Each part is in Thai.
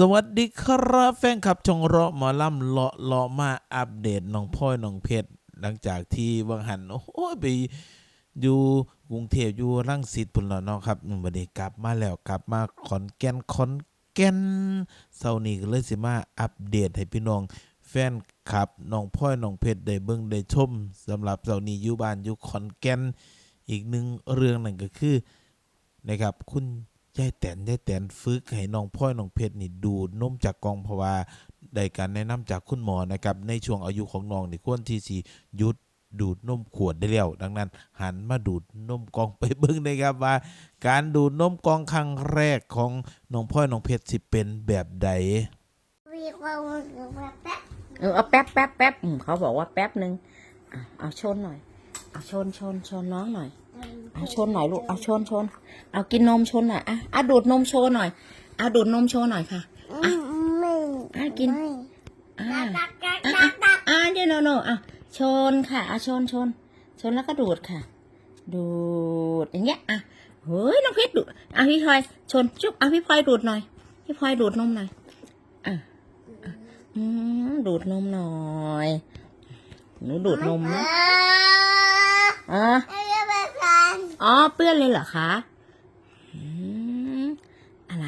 สวัสดีครับแฟนคลับชงเราะหมอลำเลาะเลาะมาอัปเดตน้องพลอยน้องเพชรหลังจากที่วังหันโอ้ยไปอยู่กรุงเทพอยู่รังสิตพุ่นล้วเนาะครับอืมบัดนี้กลับมาแล้วกลับมาขอนแก่นขอนแก่นเช้านี้ก็เลยสิมาอัปเดตให้พี่น้อง แฟนคลับน้องพลอยน้องเพชรได้เบิ่งได้ชมสำหรับเช้านี้อยู่บ้านอยู่ขอนแก่นอีกหนึ่งเรื่องนั่นก็คือนะครับคุณ ยายแตนยายแตนฝึกให้น้องพ่อยน้องเพชรนี่ดูดนมจากกองเพราะว่าได้การแนะนำจากคุณหมอนะครับในช่วงอายุของน้องนี่ควรที่สิหยุดดูดนมขวดได้แล้ว ดังนั้น หันมาดูดนมกองไปเบิ่งนะครับว่า การดูดนมกองครั้งแรกของน้องพ่อยน้องเพชรสิเป็นแบบใดมีความรู้สึกว่าแป๊บเออเอาแป๊บแป๊บแป๊บเขาบอกว่าแป๊บหนึ่งเอาชนหน่อย เอาชนชนชนน้องหน่อย เอาชนหน่อยลูก เอาชนชน เอากินนมชนหน่อยอะอะดูดนมโชว์หน่อยอะดูดนมโชว์หน่อยค่ะไม่ไม่อะกินไม่อ่าตักตักอะตักตักอะเดี๋ยวโนโนอะชนค่ะอะชนชน ชนแล้วก็ดูดค่ะ ดูดอย่างเงี้ยอะเฮ้ยน้องเพชรดูดอะพี่พลอยชนจุ๊บอะพี่พลอยดูดหน่อย พี่พลอยดูดนมหน่อยอะอะอืมดูดนมหน่อยหนูดูดนมนะเอออะไม่ใช่แบบนั้นอ๋อ เปื้อนเลยเหรอคะอืมอะไร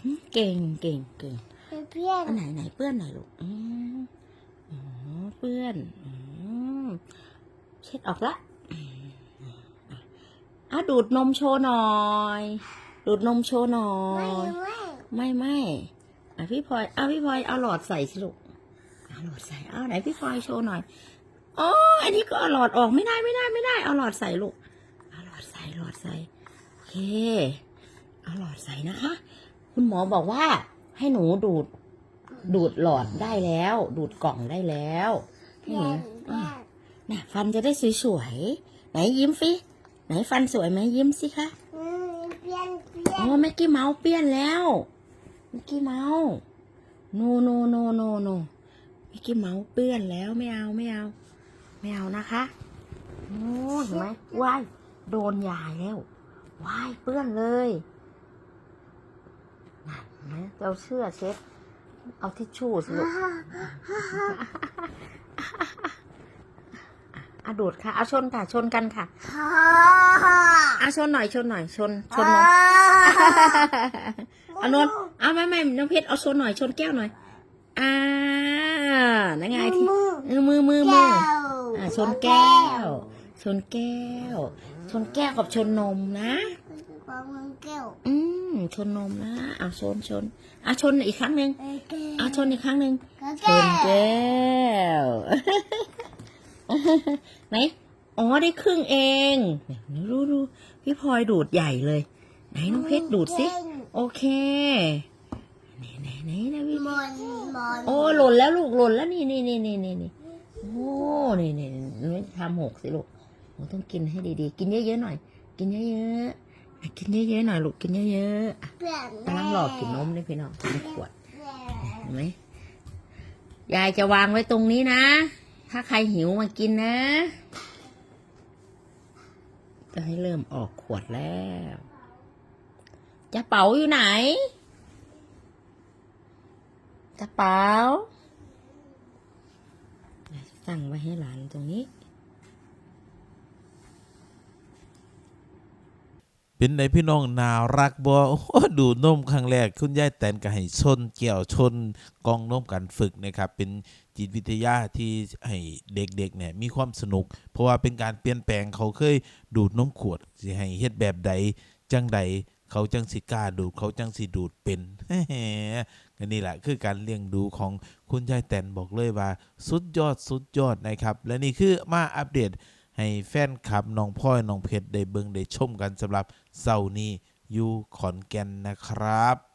อืมเก่งเก่งเก่งเป็นเพื่อนอันไหนไหนเปื้อนไหนอยลูกอืมอ๋อเปื้อนอืมเช็ดออกละอืมอะดูดนมโชว์หน่อย ดูดนมโชว์หน่อไม่ยไม่ไม่ไม่อะพี่พลอยเอาพี่พลอยเอาหลอดใส่สิลูกเอาหลอดใส่เอาไหนพี่พลอยโชว์หน่อย อ๋ออันนี้ก็เอาหลอดออกไม่ได้ไม่ได้ไม่ได้ เอาหลอดใส่ลูก เอาหลอดใส่หลอดใส่โอเค เอาหลอดใส่นะคะ คุณหมอบอกว่า ให้หนูดูด ดูดหลอดได้แล้ว ดูดกล่องได้แล้วให้เพื่หอนูนเพื่อนน่ะฟันจะได้สวยๆ ไหนยิ้มฟิไหนฟันสวยไหมยิ้มสิคะอืมเพื่อนเพื่ออ๋อนเมื่อกี้เมาส์เปลี่ยนแล้วเมื่อกี้เมาส์โนโนโนโนโนเมื่อกี้เมาส์เปื้อนแล้วไม่เอาไม่เอา ไม่เอานะคะโอ้เห็นไหมว้ายโดนยายแล้วว้ายเปื้อนเลยนั่นเห็นไหมเราเชื่อเช็ดเอาทิชชู่สิลูกอะดูดค่ะ เอาชนค่ะ ชนกันค่ะฮ่าอะชนหน่อยชนหน่อยชน ชนนมเอานนเอาไม่ไม่น้องเพชรเอาชนหน่อยชนแก้วหน่อย อ่านั่นไงที่มือเออมือมือมืแก้อว อ่าชนแก้ว ชนแก้ว ชนแก้วกับชนนมนะ ความมือแก้วอืมชนนมนะอ่าชนชนอะชนอีกครั้งหนึ่งเอ้ยแก้วอะชนอีกครั้งหนึ่งแก้ชวนแก้ว ไหนอ๋อได้ครึ่งเองเนี่ยดูดูพี่พลอยดูดใหญ่เลย ไหนน้องเพชรดูดสิ โอเคไหนไหนไหนนะพี่ มอนมอนโอ้หล่นแล้วลูกหล่นแล้วนี่นี่นี่นี่นี่นี่โอ้ นี่นี่ไม่ทำหกสิลูกหนูต้องกินให้ดีๆ กินเยอะๆหน่อย กินเยอะๆกินเยอะๆหน่อยลูกกินเยอะๆกำลังหลอกกินนมเลยพี่น้องกินขวดเห็นไหมยายจะวางไว้ตรงนี้นะ ถ้าใครหิวมากินนะ จะให้เริ่มออกขวดแล้ว จะเป๋าอยู่ไหน กระเป๋า สั่งไว้ให้หลานตรงนี้ เป็นไดพี่น้องน่ารักบ่โอ้ดูนมครั้งแรก คุณยายแตนก็ให้ชนเกี่ยวชนกองนมกันฝึกนะครับ เป็นจิตวิทยาที่ให้เด็กๆเนี่ยมีความสนุก เพราะว่าเป็นการเปลี่ยนแปลงเขาเคยดูดนมขวดสิให้เฮ็ดแบบใดจังใด เขาจังสิกล้าดูด เขาจังสิดูดเป็นก็นี่แหละคือการเลี้ยงดูของคุณยายแตนบอกเลยว่า สุดยอดสุดยอดนะครับ และนี่คือมาอัปเดตให้แฟนคลับน้องพ่อยน้องเพชรได้เบิ่งได้ชมกันสำหรับเสาร์นี้อยู่ขอนแก่นนะครับ